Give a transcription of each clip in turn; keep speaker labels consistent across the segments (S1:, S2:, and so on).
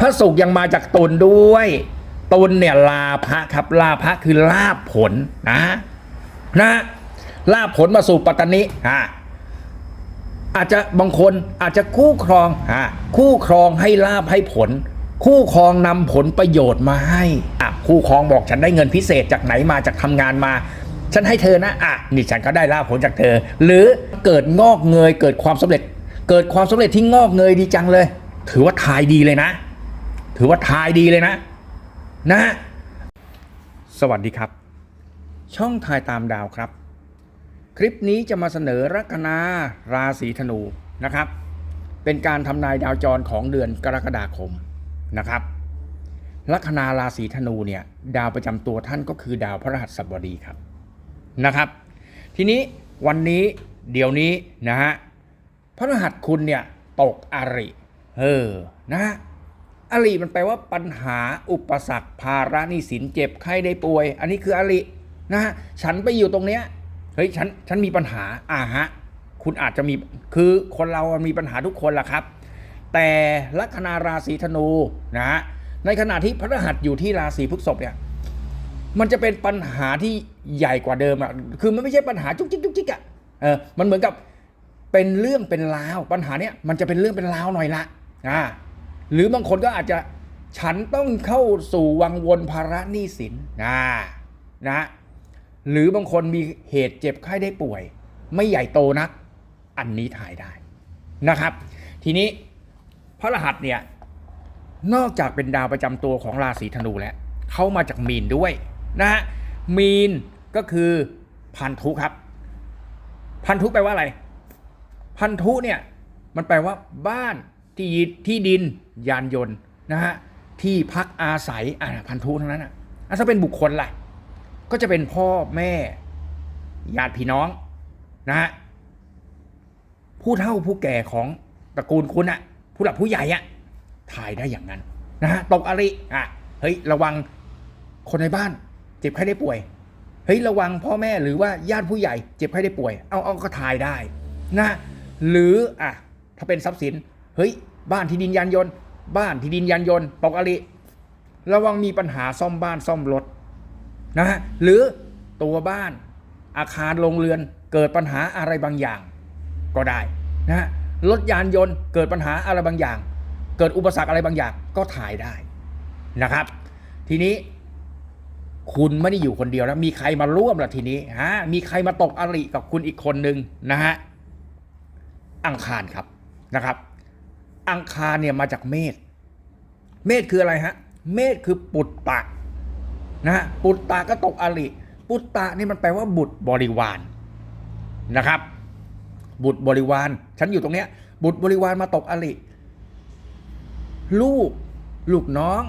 S1: พระศุกร์ยังมาจากตุลด้วยตุลเนี่ยลาภะครับลาภะคือลาบผลนะนะลาบผลมาสู่ปัตตานิอ่าอาจจะบางคนอาจจะคู่ครองอ่าคู่ครองให้ลาบให้ผล คู่ครองนำผลประโยชน์มาให้อะคู่ครองบอกฉันได้เงินพิเศษจากไหนมาจากทำงานมา ฉันให้เธอนะอะนี่ฉันก็ได้ลาบผลจากเธอ หรือเกิดงอกเงยเกิดความสำเร็จ เกิดความสำเร็จที่งอกเงยดีจังเลย ถือว่าทายดีเลยนะ ถือว่าทายดีเลยนะ นะ สวัสดีครับ ช่องทายตามดาวครับ คลิปนี้จะมาเสนอลัคนาราศีธนูนะครับ เป็นการทำนายดาวจรของเดือนกรกฎาคมนะครับลัคนาราศีธนูเนี่ยดาวประจำตัวท่านก็คือดาวพระรหัสบดีครับนะครับ ทีนี้วันนี้เดี๋ยวนี้นะฮะพระรหัสคุณเนี่ยตกอริเออนะฮะ อริมันแปลว่าปัญหาอุปสรรคภาระนี้สินเจ็บไข้ได้ป่วย อันนี้คืออรินะฮะฉันไปอยู่ตรงเนี้ยเฮ้ยฉันฉันมีปัญหาอ่าฮะคุณอาจจะมีคือคนเรามันมีปัญหาทุกคนแหละครับ แต่ลัคนาราศีธนูนะฮะในขณะที่พระรหัสอยู่ที่ราศีพฤษภเนี่ยมันจะเป็นปัญหาที่ใหญ่กว่าเดิมอะคือมันไม่ใช่ปัญหาจุกจิกจุกจิกอะเออมันเหมือนกับเป็นเรื่องเป็นราวปัญหาเนี้ยมันจะเป็นเรื่องเป็นราวหน่อยละอ่า หรือบางคนก็อาจจะฉันต้องเข้าสู่วังวนภาระหนี้สินนะนะ หรือบางคนมีเหตุเจ็บไข้ได้ป่วย ไม่ใหญ่โตนัก อันนี้ถ่ายได้นะครับ ทีนี้พระรหัสเนี่ยนอกจากเป็นดาวประจำตัวของราศีธนูแล้วเขามาจากมีนด้วยนะฮะมีนก็คือพันธุครับ พันธุแปลว่าอะไร พันธุเนี่ยมันแปลว่าบ้านที่ที่ดิน ยานยนต์นะฮะที่พักอาศัยอ่าพันธุทั้งนั้นอะอะถ้าเป็นบุคคลล่ะ ก็จะเป็นพ่อแม่ญาติพี่น้องนะฮะผู้เฒ่าผู้แก่ของตระกูลคุณอะผู้หลักผู้ใหญ่อะถ่ายได้อย่างนั้นนะฮะตกอริอะเฮ้ยระวังคนในบ้าน เจ็บไข้ได้ป่วยเฮ้ยระวังพ่อแม่หรือว่าญาติผู้ใหญ่ เจ็บไข้ได้ป่วย เอาเอาก็ถ่ายได้นะหรืออะถ้าเป็นทรัพย์สินเฮ้ยบ้านที่ดินยานยนต์ บ้านที่ดินยานยนต์ตกอริระวังมีปัญหาซ่อมบ้านซ่อมรถนะฮะหรือตัวบ้านอาคารโรงเรือนเกิดปัญหาอะไรบางอย่าง ก็ได้นะฮะรถยานยนต์เกิดปัญหาอะไรบางอย่าง เกิดอุปสรรคอะไรบางอย่างก็ถ่ายได้นะครับ ทีนี้คุณไม่ได้อยู่คนเดียวแล้วมีใครมาร่วมล่ะทีนี้ฮะมีใครมาตกอริกับคุณอีกคนหนึ่งนะฮะอังคารครับนะครับ อังคารเนี่ยมาจากเมษ เมษคืออะไรฮะ เมษคือปุตตะนะฮะปุตตะก็ตกอริ ปุตตะนี่มันแปลว่าบุตรบริวารนะครับ บุตรบริวาร ฉันอยู่ตรงเนี้ย บุตรบริวารมาตกอริ ลูก ลูกน้อง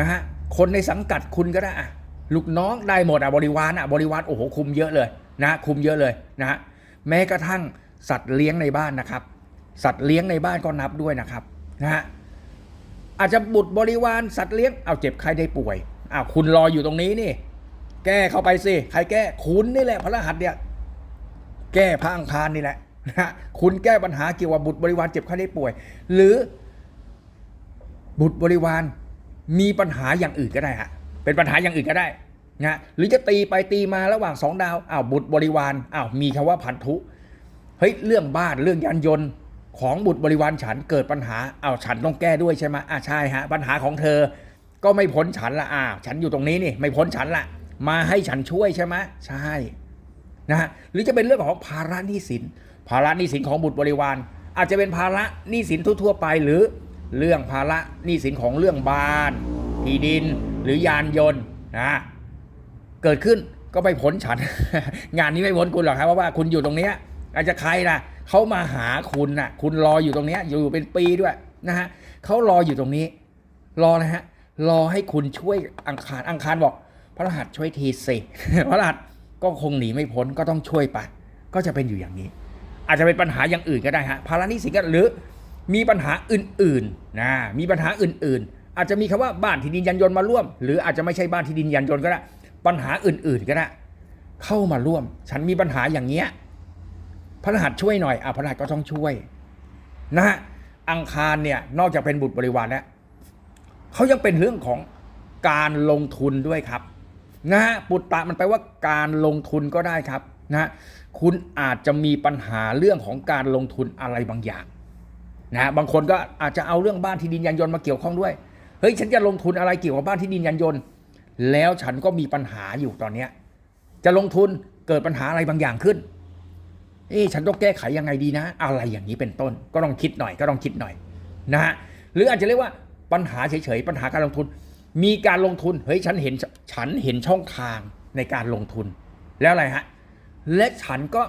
S1: นะฮะ คนในสังกัดคุณก็ได้อะลูกน้องได้หมดอะบริวารอะบริวารโอ้โหคุมเยอะเลยนะคุมเยอะเลยนะฮะแม้กระทั่งสัตว์เลี้ยงในบ้านนะครับ สัตว์เลี้ยงในบ้านก็นับด้วยนะครับนะฮะอาจจะบุตรบริวารสัตว์เลี้ยงเอาเจ็บใครได้ป่วยอ้าวคุณรออยู่ตรงนี้นี่ แก้เข้าไปสิใครแก้คุณนี่แหละพระรหัสเนี่ยแก้พระอังคารนี่แหละนะฮะคุณแก้ปัญหาเกี่ยวกับบุตรบริวารเจ็บไข้ได้ป่วย หรือ บุตรบริวารมีปัญหาอย่างอื่นก็ได้ฮะเป็นปัญหาอย่างอื่นก็ได้นะหรือจะตีไปตีมาระหว่างสองดาวอ้าวบุตรบริวารอ้าวมีคำว่าพันธุเฮ้ยเรื่องบ้านเรื่องยานยนต์ ของบุตรบริวารฉันเกิดปัญหาอ้าวฉันต้องแก้ด้วยใช่ไหมอ่าใช่ฮะปัญหาของเธอ ก็ไม่พ้นฉันละอ้าวฉันอยู่ตรงนี้นี่ไม่พ้นฉันละมาให้ฉันช่วยใช่ไหมใช่นะฮะหรือจะเป็นเรื่องของภาระหนี้สิน ภาระหนี้สินของบุตรบริวารอาจจะเป็นภาระหนี้สินทั่วๆไปหรือเรื่องภาระหนี้สินของเรื่องบ้านที่ดินหรือยานยนต์นะเกิดขึ้นก็ไม่พ้นฉัน งานนี้ไม่พ้นคุณหรอกครับเพราะว่าคุณอยู่ตรงเนี้ย อาจจะใครนะเขามาหาคุณนะคุณรออยู่ตรงนี้อยู่เป็นปีด้วยนะฮะเขารออยู่ตรงนี้ รอนะฮะรอให้คุณช่วยอังคารอังคารบอก พระรหัสช่วยทีสิพระรหัสก็คงหนีไม่พ้นก็ต้องช่วยไปก็จะเป็นอยู่อย่างนี้ อาจจะเป็นปัญหาอย่างอื่นก็ได้ฮะภาระนี้สิก็หรือมีปัญหาอื่นๆนะมีปัญหาอื่น ๆ อาจจะมีคำว่าบ้านที่ดินยันยนต์มาร่วม หรืออาจจะไม่ใช่บ้านที่ดินยันยนต์ก็ได้ปัญหาอื่นๆก็ได้เข้ามาร่วม ฉันมีปัญหาอย่างเงี้ย พระรหัสช่วยหน่อยอะพระรหัสก็ต้องช่วย นะฮะอังคารเนี่ยนอกจากเป็นบุตรบริวารแล้วเขายังเป็นเรื่องของการลงทุนด้วยครับนะฮะปุตตะมันแปลว่าการลงทุนก็ได้ครับนะฮะคุณอาจจะมีปัญหาเรื่องของการลงทุนอะไรบางอย่างนะฮะบางคนก็อาจจะเอาเรื่องบ้านที่ดินยานยนต์มาเกี่ยวข้องด้วยเฮ้ยฉันจะลงทุนอะไรเกี่ยวกับบ้านที่ดินยานยนต์ แล้วฉันก็มีปัญหาอยู่ตอนเนี้ยจะลงทุนเกิดปัญหาอะไรบางอย่างขึ้น เอ๊ฉันต้องแก้ไขยังไงดีนะ อะไรอย่างนี้เป็นต้น ก็ต้องคิดหน่อยก็ต้องคิดหน่อยนะฮะหรืออาจจะเรียกว่าปัญหาเฉยๆปัญหาการลงทุน มีการลงทุนเฮ้ยฉันเห็นฉันเห็นช่องทางในการลงทุน แล้วอะไรฮะและฉันก็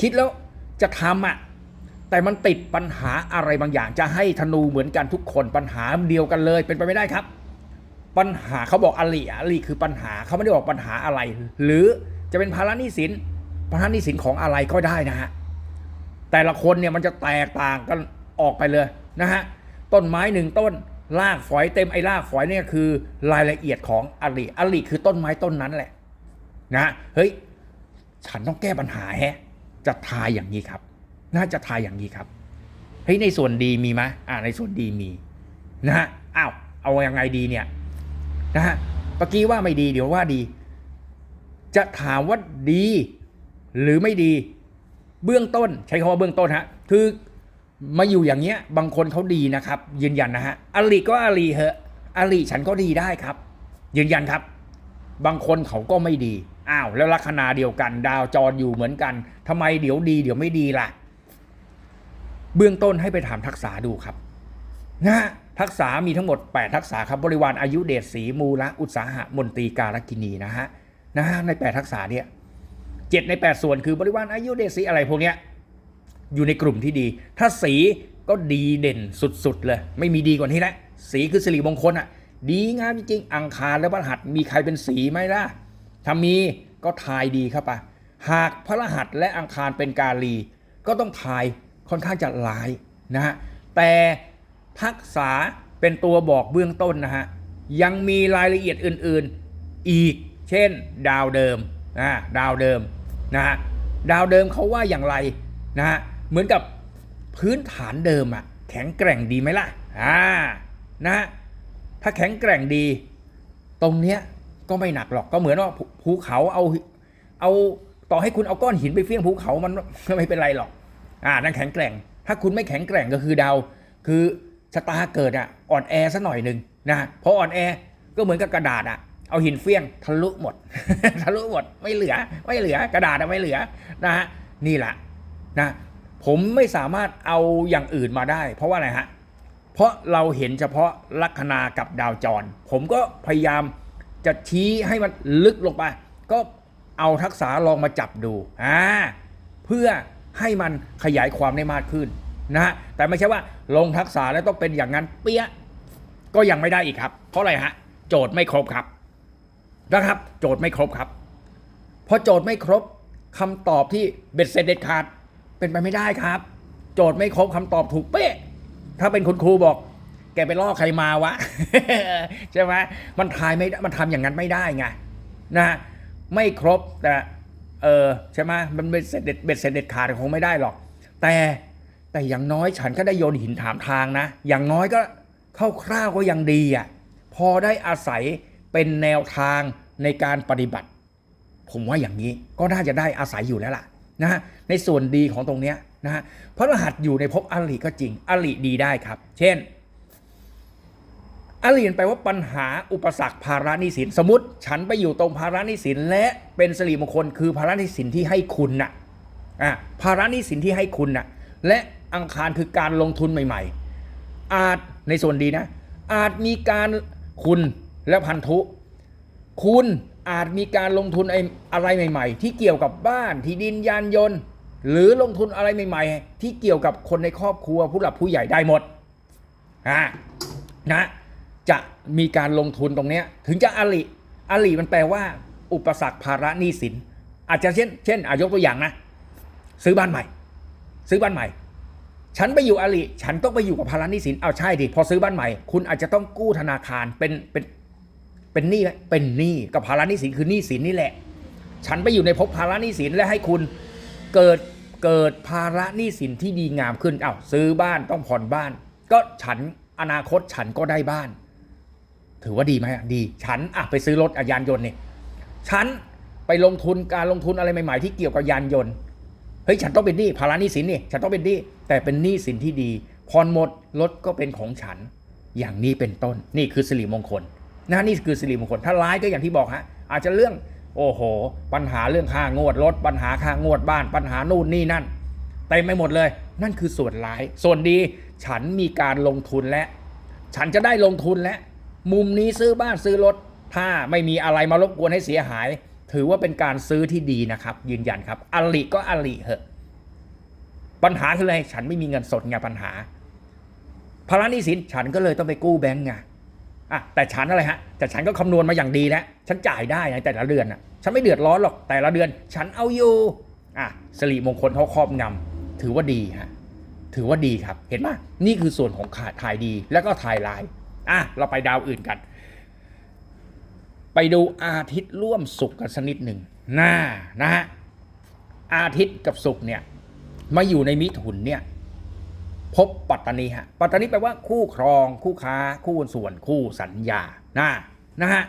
S1: คิดแล้วจะทำอะแต่มันติดปัญหาอะไรบางอย่างจะให้ธนูเหมือนกันทุกคนปัญหาเดียวกันเลยเป็นไปไม่ได้ครับ ปัญหาเขาบอกอลีอลีคือปัญหาเขาไม่ได้บอกปัญหาอะไร หรือจะเป็นภาระหนี้สิน ภาระหนี้สินของอะไรก็ได้นะฮะแต่ละคนเนี่ยมันจะแตกต่างกันออกไปเลยนะฮะต้นไม้หนึ่งต้นรากฝอยเต็มไอ้รากฝอยเนี่ยคือรายละเอียดของอลีอลีคือต้นไม้ต้นนั้นแหละนะเฮ้ยฉันต้องแก้ปัญหาแฮะจะทายอย่างนี้ครับ น่าจะทายอย่างนี้ครับเฮ้ยในส่วนดีมีไหมอ่าในส่วนดีมีนะฮะอ้าวเอายังไงดีเนี่ยนะฮะเมื่อกี้ว่าไม่ดีเดี๋ยวว่าดี จะถามว่าดี หรือไม่ดีเบื้องต้นใช้คำว่าเบื้องต้นฮะคือมาอยู่อย่างเงี้ยบางคนเขาดีนะครับ ยืนยันนะฮะอลีก็อลีเหอะอลีฉันก็ดีได้ครับ ยืนยันครับ บางคนเขาก็ไม่ดีอ้าวแล้วลัคนาเดียวกัน ดาวจรอยู่เหมือนกันทำไมเดี๋ยวดี เดี๋ยวไม่ดีล่ะ เบื้องต้นให้ไปถามทักษะดูครับนะฮะทักษะมีทั้งหมด 8 ทักษะครับบริวารอายุเดชสีมูละอุตสาหะมนตรีการกินีนะฮะนะฮะใน 8 ทักษะเนี่ย เจ็ดใน 8 ส่วนคือบริวารอายุเดชสีอะไรพวกเนี้ยอยู่ในกลุ่มที่ดี ถ้าสีก็ดีเด่นสุดๆเลย ไม่มีดีกว่านี้แล้วสีคือสิริมงคลอะ ดีงามจริงๆอังคารและพระหัสมีใครเป็นสีไหมล่ะถ้ามีก็ทายดีเข้าไปหากพระรหัสและอังคารเป็นกาลี ก็ต้องทายค่อนข้างจะร้ายนะฮะแต่ทักษะเป็นตัวบอกเบื้องต้นนะฮะยังมีรายละเอียดอื่นๆอีก เช่น ดาวเดิมนะดาวเดิม นะฮะดาวเดิมเขาว่าอย่างไรนะฮะเหมือนกับพื้นฐานเดิมอะแข็งแกร่งดีไหมล่ะอ่านะฮะถ้าแข็งแกร่งดี ตรงเนี้ยก็ไม่หนักหรอกก็เหมือนว่าภูเขาเอาเอาต่อให้คุณเอาก้อนหินไปเฟี้ยงภูเขามันไม่เป็นไรหรอกอ่านั่นแข็งแกร่ง ถ้าคุณไม่แข็งแกร่งก็คือดาว คือชะตาเกิดอะอ่อนแอซะหน่อยหนึ่งนะเพราะอ่อนแอก็เหมือนกับกระดาษอะ เอาหินเฟี้ยงทะลุหมด ทะลุหมดไม่เหลือ ไม่เหลือกระดาษไม่เหลือนะฮะนี่แหละนะผมไม่สามารถเอาอย่างอื่นมาได้ เพราะว่าอะไรฮะเพราะเราเห็นเฉพาะลัคนากับดาวจร ผมก็พยายามจะชี้ให้มันลึกลงไป ก็เอาทักษะลองมาจับดูอ่าเพื่อให้มันขยายความได้มากขึ้นนะฮะแต่ไม่ใช่ว่าลงทักษะแล้วต้องเป็นอย่างนั้นเปี้ยก็ยังไม่ได้อีกครับ เพราะอะไรฮะโจทย์ไม่ครบครับ นะครับ โจทย์ไม่ครบครับพอโจทย์ไม่ครบคำตอบที่เบ็ดเสร็จเด็ดขาดเป็นไปไม่ได้ครับ โจทย์ไม่ครบคำตอบถูกเป๊ะ ถ้าเป็นคุณครูบอก แกไปล่อใครมาวะใช่ไหมมันทายไม่ได้มันทำอย่างนั้นไม่ได้ไงนะไม่ครบแต่เออใช่ไหมมันเป็นเสร็จเด็ดเบ็ดเสร็จเด็ดขาดคงไม่ได้หรอก แต่แต่อย่างน้อยฉันก็ได้โยนหินถามทางนะ อย่างน้อยก็คร่าวๆก็ยังดีอะพอได้อาศัย เป็นแนวทางในการปฏิบัติ ผมว่าอย่างนี้ก็น่าจะได้อาศัยอยู่แล้วล่ะนะฮะในส่วนดีของตรงเนี้ยนะฮะพระรหัสอยู่ในภพอริก็จริงอริดีได้ครับ เช่นอรินแปลว่าปัญหาอุปสรรคภาระนี้สินสมมติ ฉันไปอยู่ตรงภาระนี้สินและเป็นสิริมงคลคือภาระนี้สินที่ให้คุณน่ะอะภาระนี้สินที่ให้คุณน่ะและอังคารคือการลงทุนใหม่ ๆ อาจในส่วนดีนะ อาจมีการคุณ และพันธุ คุณอาจมีการลงทุนไออะไรใหม่ ๆ ที่เกี่ยวกับบ้านที่ดินยานยนต์ หรือลงทุนอะไรใหม่ ๆ ที่เกี่ยวกับคนในครอบครัวผู้หลักผู้ใหญ่ได้หมดอะนะจะมีการลงทุนตรงเนี้ยถึงจะอลิอลิมันแปลว่า อุปสรรคภาระหนี้สิน อาจจะเช่น เช่นอายกตัวอย่างนะ ซื้อบ้านใหม่ ซื้อบ้านใหม่ ฉันไปอยู่อลิฉันต้องไปอยู่กับภาระหนี้สินเอาใช่ดิพอซื้อบ้านใหม่ คุณอาจจะต้องกู้ธนาคารเป็นเป็น เป็นหนี้ไหมเป็นหนี้กับภาระหนี้สินคือหนี้สินนี่แหละ ฉันไปอยู่ในภพภาระหนี้สินและให้คุณเกิดเกิดภาระหนี้สินที่ดีงามขึ้นอ้าวซื้อบ้านต้องผ่อนบ้าน ก็ฉันอนาคตฉันก็ได้บ้าน ถือว่าดีไหมดี ฉันอะไปซื้อรถอะยานยนต์เนี่ยฉันไปลงทุนการลงทุนอะไรใหม่ๆที่เกี่ยวกับยานยนต์เฮ้ยฉันต้องเป็นหนี้ภาระหนี้สินนี่ฉันต้องเป็นหนี้แต่เป็นหนี้สินที่ดีผ่อนหมดรถก็เป็นของฉัน อย่างนี้เป็นต้นนี่คือสิริมงคล นะนี่คือสิริมงคลถ้าร้ายก็อย่างที่บอกฮะอาจจะเรื่องโอ้โห ปัญหาเรื่องค่างวดรถปัญหาค่างวดบ้าน ปัญหานู่นนี่นั่นเต็มไปหมดเลย นั่นคือส่วนร้าย ส่วนดีฉันมีการลงทุนและ ฉันจะได้ลงทุนและ มุมนี้ซื้อบ้านซื้อรถ ถ้าไม่มีอะไรมารบกวนให้เสียหาย ถือว่าเป็นการซื้อที่ดีนะครับ ยืนยันครับอลิก็อลิเหอะปัญหาคืออะไรฉันไม่มีเงินสดไงปัญหาภาระหนี้สินฉันก็เลยต้องไปกู้แบงก์ไง อะแต่ฉันอะไรฮะแต่ฉันก็คำนวณมาอย่างดีแล้วฉันจ่ายได้ในแต่ละเดือนอะฉันไม่เดือดร้อนหรอกแต่ละเดือน ฉันเอาอยู่อะสิริมงคลเขาครอบงำถือว่าดีฮะถือว่าดีครับ เห็นไหมนี่คือส่วนของขาถ่ายดีแล้วก็ถ่ายลายอะเราไปดาวอื่นกัน ไปดูอาทิตย์ร่วมสุขกันสักนิดหนึ่งน่านะฮะอาทิตย์กับสุขเนี่ยมาอยู่ในมิถุนเนี่ย พบปัตตานีฮะปัตตานีแปลว่าคู่ครอง คู่ค้า คู่ส่วนคู่สัญญานะนะฮะ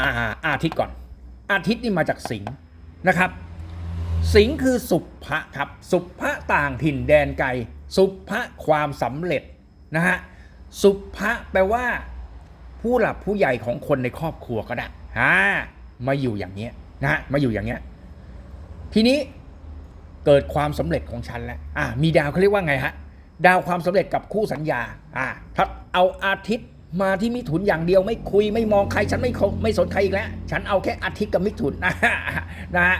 S1: อาอาทิตย์ก่อน อาทิตย์นี่มาจากสิงห์นะครับ สิงห์คือสุภะครับ สุภะต่างถิ่นแดนไกล สุภะความสำเร็จนะฮะสุภะแปลว่า ผู้หลักผู้ใหญ่ของคนในครอบครัวก็ได้อ่ามาอยู่อย่างเนี้ยนะฮะมาอยู่อย่างเนี้ยทีนี้ เกิดความสำเร็จของฉันแล้วอ่ามีดาวเขาเรียกว่าไงฮะ ดาวความสำเร็จกับคู่สัญญาอ่าถ้าเอาอาทิตย์มาที่มิถุนอย่างเดียวไม่คุยไม่มองใครฉันไม่ไม่สนใครอีกแล้ว ฉันเอาแค่อาทิตย์กับมิถุนนะนะฮะ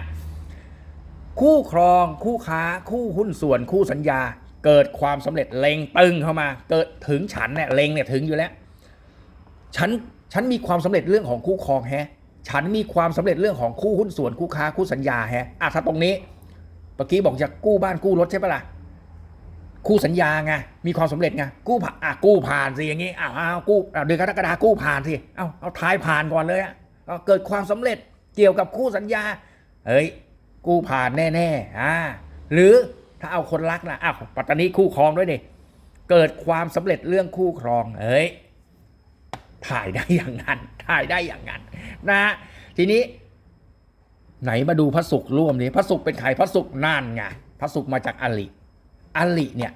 S1: คู่ครองคู่ค้าคู่หุ้นส่วนคู่สัญญา เกิดความสำเร็จเล็งตึงเข้ามา เกิดถึงฉันเนี่ยเล็งเนี่ยถึงอยู่แล้วฉันฉันมีความสำเร็จเรื่องของคู่ครองแฮะ ฉันมีความสำเร็จเรื่องของคู่หุ้นส่วนคู่ค้าคู่สัญญาแฮะอะถ้าตรงนี้ เมื่อกี้บอกจะกู้บ้านกู้รถใช่ปะล่ะคู่สัญญาไงมีความสำเร็จไงกู้ผ่านอะกู้ผ่านสิอย่างงี้อ้าวอ้าวกู้เดือนกรกฎากู้ผ่านสิเอาเอาทายผ่านก่อนเลยอะเอาเกิดความสำเร็จเกี่ยวกับคู่สัญญาเฮ้ยกู้ผ่านแน่ๆอ่าหรือถ้าเอาคนรักนะอ้าวปัตตานีคู่ครองด้วยดิเกิดความสำเร็จเรื่องคู่ครองเฮ้ยถ่ายได้อย่างนั้นถ่ายได้อย่างนั้นนะฮะทีนี้ ไหนมาดูพระศุกร์ร่วมนี้พระศุกร์เป็นใครพระศุกร์นั่นไงพระศุกร์มาจากอลิอลิเนี่ย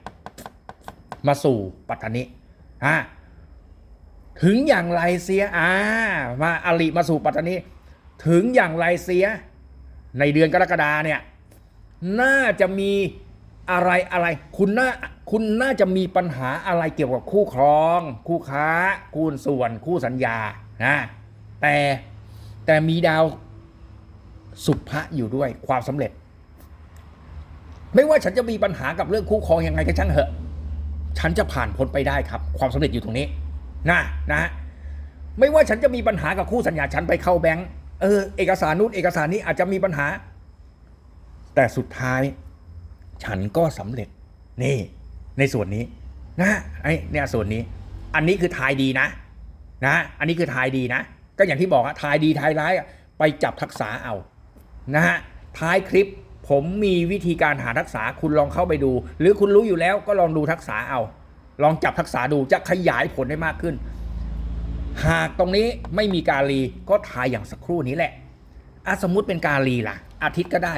S1: มาสู่ปัตตานีอ่าถึงอย่างไรเสียอ่ามาอลิมาสู่ปัตตานีถึงอย่างไรเสีย ในเดือนกรกฎาเนี่ย น่าจะมีอะไรอะไร คุณน่าคุณน่าจะมีปัญหาอะไรเกี่ยวกับคู่ครอง คู่ค้า คู่ส่วน คู่สัญญานะแต่แต่มีดาว สุภะอยู่ด้วยความสำเร็จ ไม่ว่าฉันจะมีปัญหากับเรื่องคู่ครองยังไงก็ช่างเหอะ ฉันจะผ่านพ้นไปได้ครับ ความสำเร็จอยู่ตรงนี้นะนะไม่ว่าฉันจะมีปัญหากับคู่สัญญาฉันไปเข้าแบงก์เออเอกสารนู้นเอกสารนี้อาจจะมีปัญหา แต่สุดท้าย ฉันก็สำเร็จนี่ ในส่วนนี้ นะไอ้เนี่ยส่วนนี้ อันนี้คือทายดีนะ นะ อันนี้คือทายดีนะ ก็อย่างที่บอกอะทายดีทายร้ายไปจับทักษะเอา นะฮะท้ายคลิปผมมีวิธีการหาทักษะคุณลองเข้าไปดู หรือคุณรู้อยู่แล้วก็ลองดูทักษะเอา ลองจับทักษะดูจะขยายผลได้มากขึ้น หากตรงนี้ไม่มีกาลีก็ทายอย่างสักครู่นี้แหละอะสมมุติเป็นกาลีล่ะ อาทิตย์ก็ได้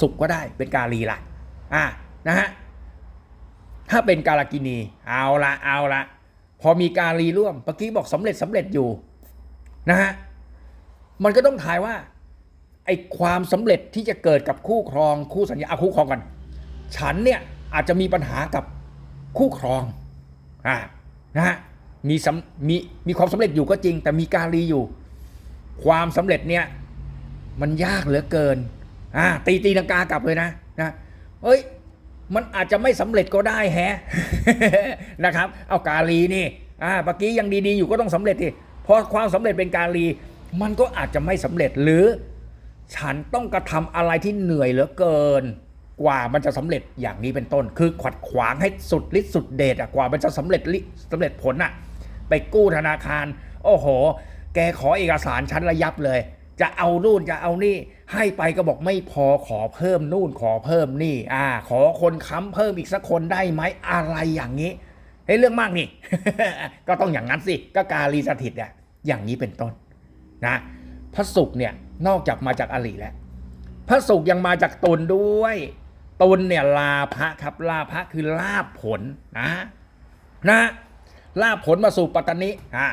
S1: ศุกร์ก็ได้เป็นกาลีล่ะอะนะฮะถ้าเป็นกาลกินี เอาละเอาละพอมีกาลีร่วมเมื่อกี้บอกสำเร็จสำเร็จอยู่นะฮะมันก็ต้องทายว่า ไอ้ความสำเร็จที่จะเกิดกับคู่ครองคู่สัญญาเอาคู่ครองกันฉันเนี่ยอาจจะมีปัญหากับคู่ครองอ่านะฮะมีสำมีมีความสำเร็จอยู่ก็จริง แต่มีการีอยู่ ความสำเร็จเนี่ยมันยากเหลือเกินอ่าตีตีลังกากลับเลยนะนะเฮ้ยมันอาจจะไม่สำเร็จก็ได้แฮะนะครับ เอากาลีนี่อ่าเมื่อกี้ยังดีๆอยู่ก็ต้องสำเร็จดิพอความสำเร็จเป็นกาลี มันก็อาจจะไม่สำเร็จหรือ ฉันต้องกระทำอะไรที่เหนื่อยเหลือเกิน กว่ามันจะสำเร็จอย่างนี้เป็นต้น คือขัดขวางให้สุดฤทธิ์สุดเดชอะกว่ามันจะสำเร็จลิสำเร็จผลอะไปกู้ธนาคาร โอ้โห แกขอเอกสารฉันระยับเลย จะเอานู่นจะเอานี่ ให้ไปก็บอกไม่พอขอเพิ่มนู่นขอเพิ่มนี่ อ่า ขอคนค้ำเพิ่มอีกสักคนได้ไหมอะไรอย่างนี้เฮ้ยเรื่องมากนี่ ก็ต้องอย่างนั้นสิ ก็กาลีสถิตเนี่ยอย่างนี้เป็นต้นนะ พระศุกร์เนี่ย นอกจากมาจากอลีแล้วพระศุกยังมาจากตุลด้วยตุลเนี่ยลาภะครับลาภะคือลาบผลนะนะลาบผลมาสู่ปัตตานิอ่า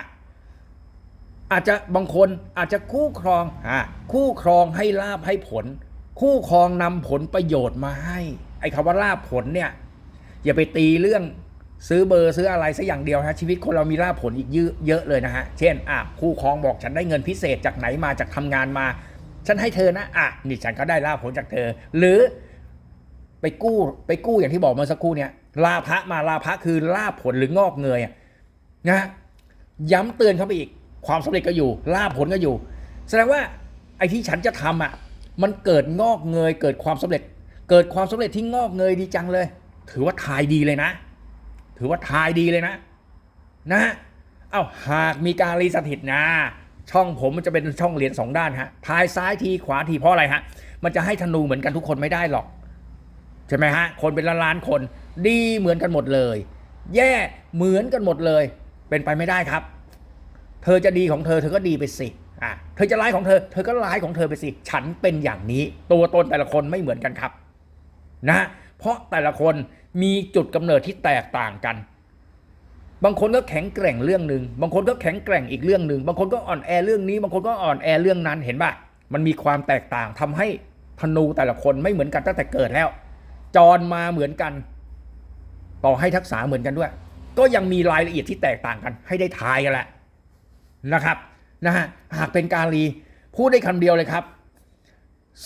S1: อาจจะบางคนอาจจะคู่ครองอ่าคู่ครองให้ลาบให้ผล คู่ครองนำผลประโยชน์มาให้ไอ้คำว่าลาบผลเนี่ยอย่าไปตีเรื่อง ซื้อเบอร์ซื้ออะไรสักอย่างเดียวนะชีวิตคนเรามีลาผลอีกเยอะเลยนะฮะเช่นอะคู่ครองบอกฉันได้เงินพิเศษจากไหนมาจากทำงานมา ฉันให้เธอนะอะนี่ฉันก็ได้ลาผลจากเธอ หรือไปกู้ไปกู้อย่างที่บอกเมื่อสักครู่เนี่ยลาภะมาลาภะคือลาผลหรืองอกเงยนะฮะย้ำเตือนเข้าไปอีก ความสำเร็จก็อยู่ลาผลก็อยู่ แสดงว่าไอ้ที่ฉันจะทำอะมันเกิดงอกเงยเกิดความสำเร็จ เกิดความสำเร็จที่งอกเงยดีจังเลย ถือว่าทายดีเลยนะ ถือว่าทายดีเลยนะ นะเอ้าหากมีการรีสถิตนะ ช่องผมมันจะเป็นช่องเหรียญสองด้านฮะทายซ้ายทีขวาทีเพราะอะไรฮะ มันจะให้ธนูเหมือนกันทุกคนไม่ได้หรอก ใช่ไหมฮะ คนเป็นล้านล้านคน ดีเหมือนกันหมดเลย แย่เหมือนกันหมดเลย เป็นไปไม่ได้ครับ เธอจะดีของเธอเธอก็ดีไปสิอะเธอจะร้ายของเธอ เธอก็ร้ายของเธอไปสิ ฉันเป็นอย่างนี้ ตัวตนแต่ละคนไม่เหมือนกันครับ นะ เพราะแต่ละคน มีจุดกำเนิดที่แตกต่างกัน บางคนก็แข็งแกร่งเรื่องหนึ่งบางคนก็แข็งแกร่งอีกเรื่องหนึ่งบางคนก็อ่อนแอเรื่องนี้ บางคนก็อ่อนแอเรื่องนั้นเห็นป่ะมันมีความแตกต่างทำให้ธนูแต่ละคนไม่เหมือนกันตั้งแต่เกิดแล้ว จรมาเหมือนกัน ต่อให้ทักษะเหมือนกันด้วย ก็ยังมีรายละเอียดที่แตกต่างกัน ให้ได้ทายกันแหละนะครับนะฮะหากเป็นการีพูดได้คำเดียวเลยครับ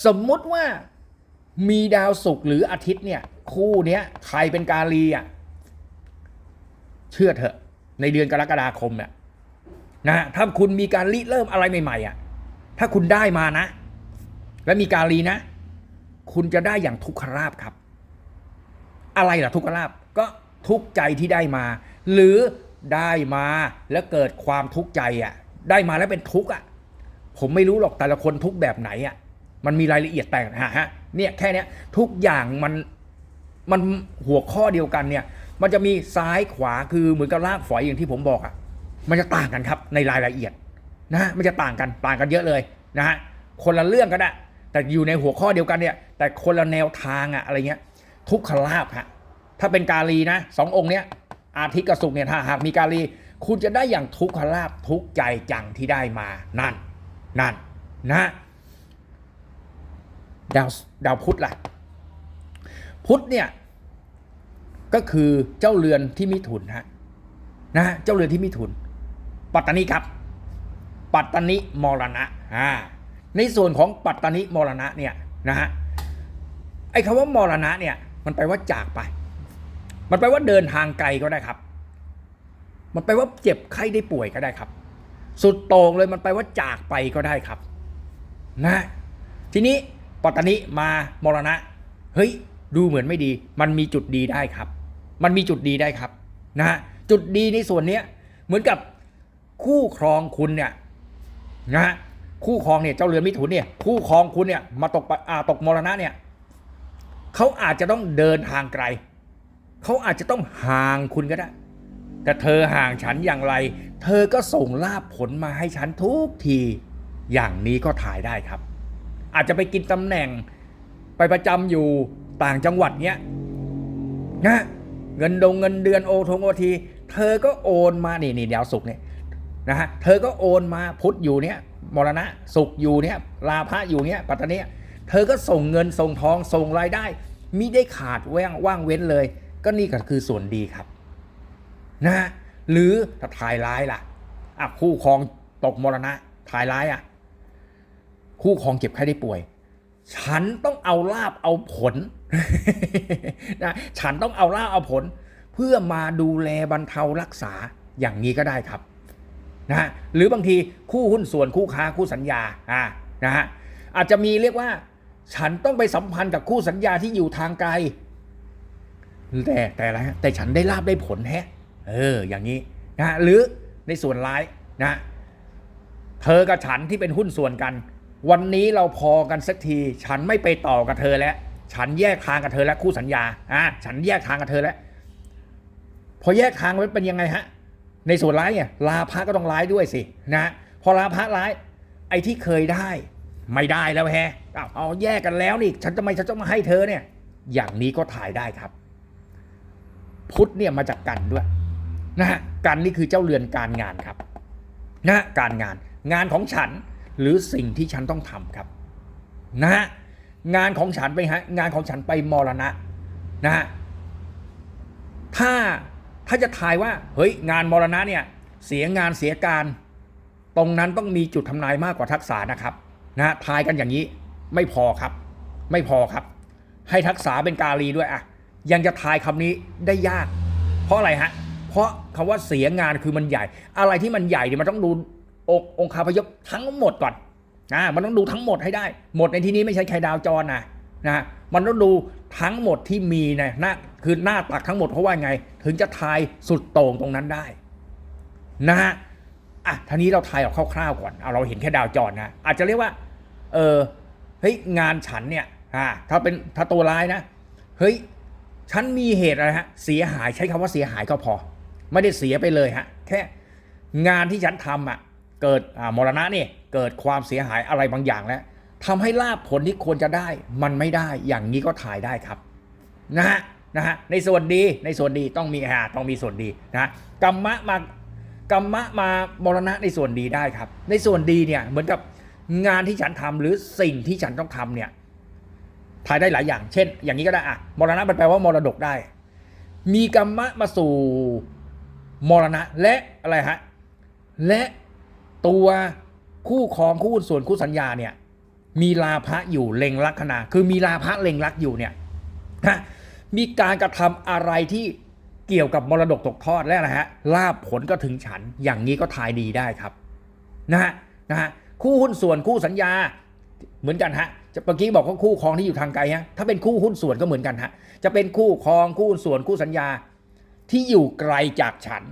S1: สมมุติว่ามีดาวศุกร์หรืออาทิตย์เนี่ย คู่เนี้ยใครเป็นการีอะ เชื่อเถอะ ในเดือนกรกฎาคมเนี่ยนะถ้าคุณมีการริเริ่มอะไรใหม่ๆอะ ถ้าคุณได้มานะ และมีการีนะ คุณจะได้อย่างทุกขลาบครับ อะไรล่ะทุกขลาบก็ทุกใจที่ได้มา หรือได้มาแล้วเกิดความทุกข์ใจอะ ได้มาแล้วเป็นทุกข์อะ ผมไม่รู้หรอกแต่ละคนทุกแบบไหนอะ มันมีรายละเอียดแตกฮะฮะเนี่ยแค่เนี้ยทุกอย่างมัน มันหัวข้อเดียวกันเนี่ย มันจะมีซ้ายขวาคือเหมือนกับรากฝอยอย่างที่ผมบอกอะ มันจะต่างกันครับในรายละเอียดนะมันจะต่างกันต่างกันเยอะเลยนะฮะคนละเรื่องก็ได้แต่อยู่ในหัวข้อเดียวกันเนี่ย แต่คนละแนวทางอะอะไรเงี้ย ทุกขลาบฮะถ้าเป็นกาลีนะสององค์เนี้ยอาทิตย์กับศุกเนี่ยถ้าหากมีกาลี คุณจะได้อย่างทุกขลาบทุกใจจังที่ได้มานั่นนั่นนะดาวดาวพุธล่ะ พุธเนี่ย ก็คือเจ้าเรือนที่มิถุนฮะนะเจ้าเรือนที่มิถุน ปัตตานีครับ ปัตตานิมรณะอ่าในส่วนของปัตตานิมรณะเนี่ยนะฮะไอ้คำว่ามรณะเนี่ย มันแปลว่าจากไป มันแปลว่าเดินทางไกลก็ได้ครับ มันแปลว่าเจ็บไข้ได้ป่วยก็ได้ครับ สุดโต่งเลยมันแปลว่าจากไปก็ได้ครับ นะ ทีนี้ปัตตานิมามรณะ เฮ้ย ดูเหมือนไม่ดี มันมีจุดดีได้ครับ มันมีจุดดีได้ครับนะฮะจุดดีในส่วนเนี้ยเหมือนกับคู่ครองคุณเนี่ยนะฮะคู่ครองเนี่ยเจ้าเรือนมิถุนเนี่ยคู่ครองคุณเนี่ยมาตกปะอ่าตกมรณะเนี่ยเขาอาจจะต้องเดินทางไกลเขาอาจจะต้องห่างคุณก็ได้ แต่เธอห่างฉันอย่างไร เธอก็ส่งลาบผลมาให้ฉันทุกทีอย่างนี้ก็ถ่ายได้ครับ อาจจะไปกินตำแหน่งไปประจำอยู่ต่างจังหวัดเนี้ยนะ เงินดงเงินเดือนโอทงโอทีเธอก็โอนมานี่นี่ดาวสุกร์เนี่ยนะฮะเธอก็โอนมาพุทธอยู่เนี้ยมรณะสุกอยู่เนี้ยลาภะอยู่เนี้ยปัตตานีเธอก็ส่งเงินส่งทองส่งรายได้มิได้ขาดแว่งว่างเว้นเลย ก็นี่ก็คือส่วนดีครับนะฮะหรือถ้าทายร้ายล่ะอะคู่ครองตกมรณะทายร้ายอะคู่ครองเจ็บไข้ได้ป่วย ฉันต้อง เอาลาบเอาผลนะฉันต้องเอาลาบเอาผล เพื่อมาดูแลบรรเทารักษาอย่างนี้ก็ได้ครับนะฮะหรือบางทีคู่หุ้นส่วนคู่ค้าคู่สัญญาอ่านะฮะอาจจะมีเรียกว่า ฉันต้องไปสัมพันธ์กับคู่สัญญาที่อยู่ทางไกล แต่แต่อะไรแต่ฉันได้ลาบได้ผลแฮะเอออย่างนี้นะหรือในส่วนร้ายนะเธอกับฉันที่เป็นหุ้นส่วนกัน วันนี้เราพอกันสักที ฉันไม่ไปต่อกับเธอแล้ว ฉันแยกทางกับเธอแล้วคู่สัญญาอะฉันแยกทางกับเธอแล้ว พอแยกทางมันเป็นยังไงฮะ ในส่วนร้ายเนี่ยลาพระก็ต้องร้ายด้วยสินะฮะพอลาพระร้าย ไอ้ที่เคยได้ ไม่ได้แล้วแฮะเอาแยกกันแล้วนี่ฉันทำไมฉันต้องมาให้เธอเนี่ย อย่างนี้ก็ถ่ายได้ครับ พุทธเนี่ยมาจากกันด้วยนะฮะกันนี่คือเจ้าเรือนการงานครับนะการงาน งานของฉัน หรือสิ่งที่ฉันต้องทำครับนะฮะงานของฉันไปฮะงานของฉันไปมรณะนะฮะถ้าถ้าจะทายว่าเฮ้ยงานมรณะเนี่ยเสียงานเสียการ ตรงนั้นต้องมีจุดทำนายมากกว่าทักษะนะครับนะฮะทายกันอย่างนี้ไม่พอครับ ไม่พอครับ ให้ทักษะเป็นกาลีด้วยอะยังจะทายคำนี้ได้ยาก เพราะอะไรฮะเพราะคำว่าเสียงานคือมันใหญ่ อะไรที่มันใหญ่เนี่ยมันต้องดู ององคาพยพทั้งหมดก่อนนะมันต้องดูทั้งหมดให้ได้ หมดในที่นี้ไม่ใช่ใครดาวจรนะนะมันต้องดูทั้งหมดที่มีนะหน้าคือหน้าตักทั้งหมดเพราะว่าไง ถึงจะทายสุดโต่งตรงนั้นได้นะฮะอะทีนี้เราทายออกคร่าวๆก่อนเอาเราเห็นแค่ดาวจรนะอาจจะเรียกว่า เออเฮ้ยงานฉันเนี่ยอ่าถ้าเป็นถ้าตัวร้ายนะเฮ้ยฉันมีเหตุอะไรฮะเสียหายใช้คำว่าเสียหายก็พอ ไม่ได้เสียไปเลยฮะแค่งานที่ฉันทำอะ เกิดมรณะนี่เกิดความเสียหายอะไรบางอย่างแล้วทำให้ลาบผลที่ควรจะได้ มันไม่ได้อย่างนี้ก็ถ่ายได้ครับนะฮะนะฮะในส่วนดีในส่วนดีต้องมีฮะต้องมีส่วนดีนะกรรมะมากรรมะมามรณะในส่วนดีได้ครับ ในส่วนดีเนี่ยเหมือนกับงานที่ฉันทำหรือสิ่งที่ฉันต้องทำเนี่ยทายได้หลายอย่าง เช่น อย่างนี้ก็ได้อะมรณะมันแปลว่ามรดกได้ มีกรรมะมาสู่มรณะและอะไรฮะและ ตัวคู่ครองคู่ส่วนคู่สัญญาเนี่ยมีลาภะอยู่เล็งลักคนาคือมีลาภะเล็งลักอยู่เนี่ยนะมีการกระทำอะไรที่เกี่ยวกับมรดกตกทอดและนะฮะลาบผลก็ถึงฉันอย่างนี้ก็ทายดีได้ครับนะฮะนะฮะคู่หุ้นส่วนคู่สัญญาเหมือนกันฮะจะเมื่อกี้บอกว่าคู่ครองที่อยู่ทางไกลฮะถ้าเป็นคู่หุ้นส่วนก็เหมือนกันฮะจะเป็นคู่ครองคู่หุ้นส่วนคู่สัญญา ที่อยู่ไกลจากฉัน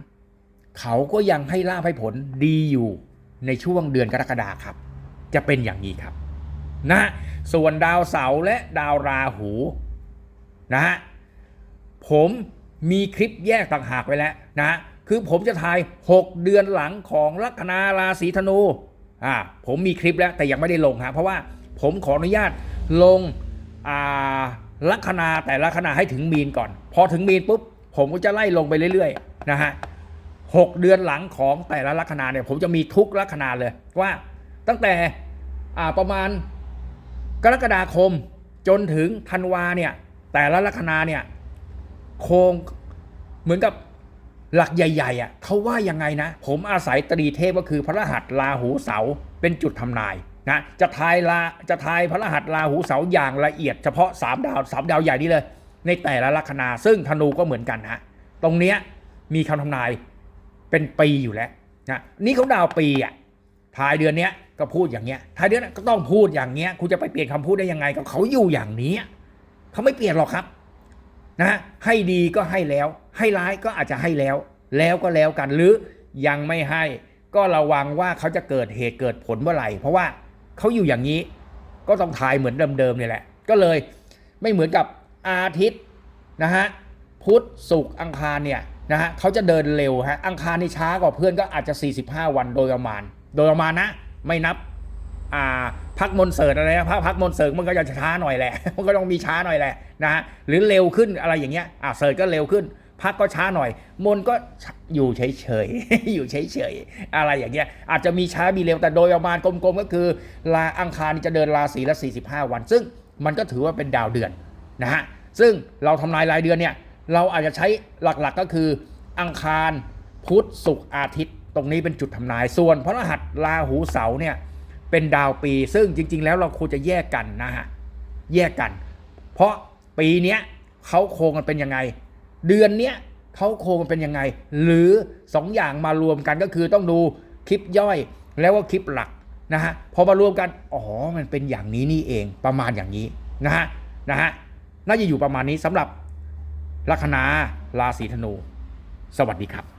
S1: เขาก็ยังให้ลาภให้ผลดีอยู่ ในช่วงเดือนกรกฎาครับ จะเป็นอย่างนี้ครับนะส่วนดาวเสาร์และดาวราหูนะฮะผมมีคลิปแยกต่างหากไว้แล้วนะคือผมจะถ่าย 6 เดือนหลังของลัคนาราศีธนูอ่าผมมีคลิปแล้วแต่ยังไม่ได้ลงฮะเพราะว่าผมขออนุญาตลงอ่าลัคนาแต่ละคนาให้ถึงมีนก่อน พอถึงมีนปุ๊บผมก็จะไล่ลงไปเรื่อยๆนะฮะ หกเดือนหลังของแต่ละลัคนาเนี่ยผมจะมีทุกลัคนาเลยว่าตั้งแต่ประมาณกรกฎาคมจนถึงธันวาเนี่ยแต่ละลัคนาเนี่ยโครงเหมือนกับหลักใหญ่ๆอะเขาว่ายังไงนะ ผมอาศัยตรีเทพก็คือพระรหัสลาหูเสาเป็นจุดทำนายนะจะทายลาจะทายพระรหัสลาหูเสาอย่างละเอียดเฉพาะสามดาวสามดาวใหญ่นี้เลย ในแต่ละลัคนาซึ่งธนูก็เหมือนกันฮะตรงเนี้ยมีคำทำนาย เป็นปีอยู่แล้วนะนี่เขาดาวปีอะทายเดือนเนี้ยก็พูดอย่างเงี้ยทายเดือนนั้ก็ต้องพูดอย่างเงี้ยคุณจะไปเปลี่ยนคำพูดได้ยังไงกับเขาอยู่อย่างนี้เขาไม่เปลี่ยนหรอกครับนะให้ดีก็ให้แล้ว ให้ร้ายก็อาจจะให้แล้ว แล้วก็แล้วกันหรือยังไม่ให้ ก็ระวังว่าเขาจะเกิดเหตุเกิดผลเมื่อไหร่ เพราะว่าเขาอยู่อย่างนี้ก็ต้องทายเหมือนเดิมๆนี่แหละ ก็เลยไม่เหมือนกับอาทิตย์นะฮะพุธศุกร์อังคารเนี่ย นะฮะเขาจะเดินเร็วฮะอังคารนี่ช้ากว่าเพื่อนก็อาจจะ 45 วันโดยประมาณ โดยประมาณนะไม่นับอ่าพักมนเสิร์ตอะไรนะพักพักมนเสิร์ตมันก็จะช้าหน่อยแหละมันก็ต้องมีช้าหน่อยแหละนะฮะหรือเร็วขึ้นอะไรอย่างเงี้ยอ่าเสิร์ตก็เร็วขึ้น พักก็ช้าหน่อย มนก็อยู่เฉยๆอยู่เฉยๆอะไรอย่างเงี้ยอาจจะมีช้ามีเร็วแต่โดยประมาณกลมๆก็คือลาอังคารนี่จะเดินราศีละ45 วัน ซึ่งมันก็ถือว่าเป็นดาวเดือนนะฮะซึ่งเราทำนายรายเดือนเนี่ย เราอาจจะใช้หลักๆก็คืออังคารพุธศุกร์อาทิตย์ ตรงนี้เป็นจุดทำนายส่วนพระรหัสราหูเสาร์เนี่ยเป็นดาวปี ซึ่งจริง ๆ แล้วเราควรจะแยกกันนะฮะแยกกัน เพราะปีเนี้ยเขาโครงกันเป็นยังไง เดือนเนี้ยเขาโครงกันเป็นยังไง หรือสองอย่างมารวมกันก็คือต้องดูคลิปย่อยแล้วก็คลิปหลักนะฮะพอมารวมกันอ๋อมันเป็นอย่างนี้นี่เองประมาณอย่างนี้นะฮะนะฮะน่าจะอยู่ประมาณนี้สำหรับ ลัคนาราศีธนู สวัสดีครับ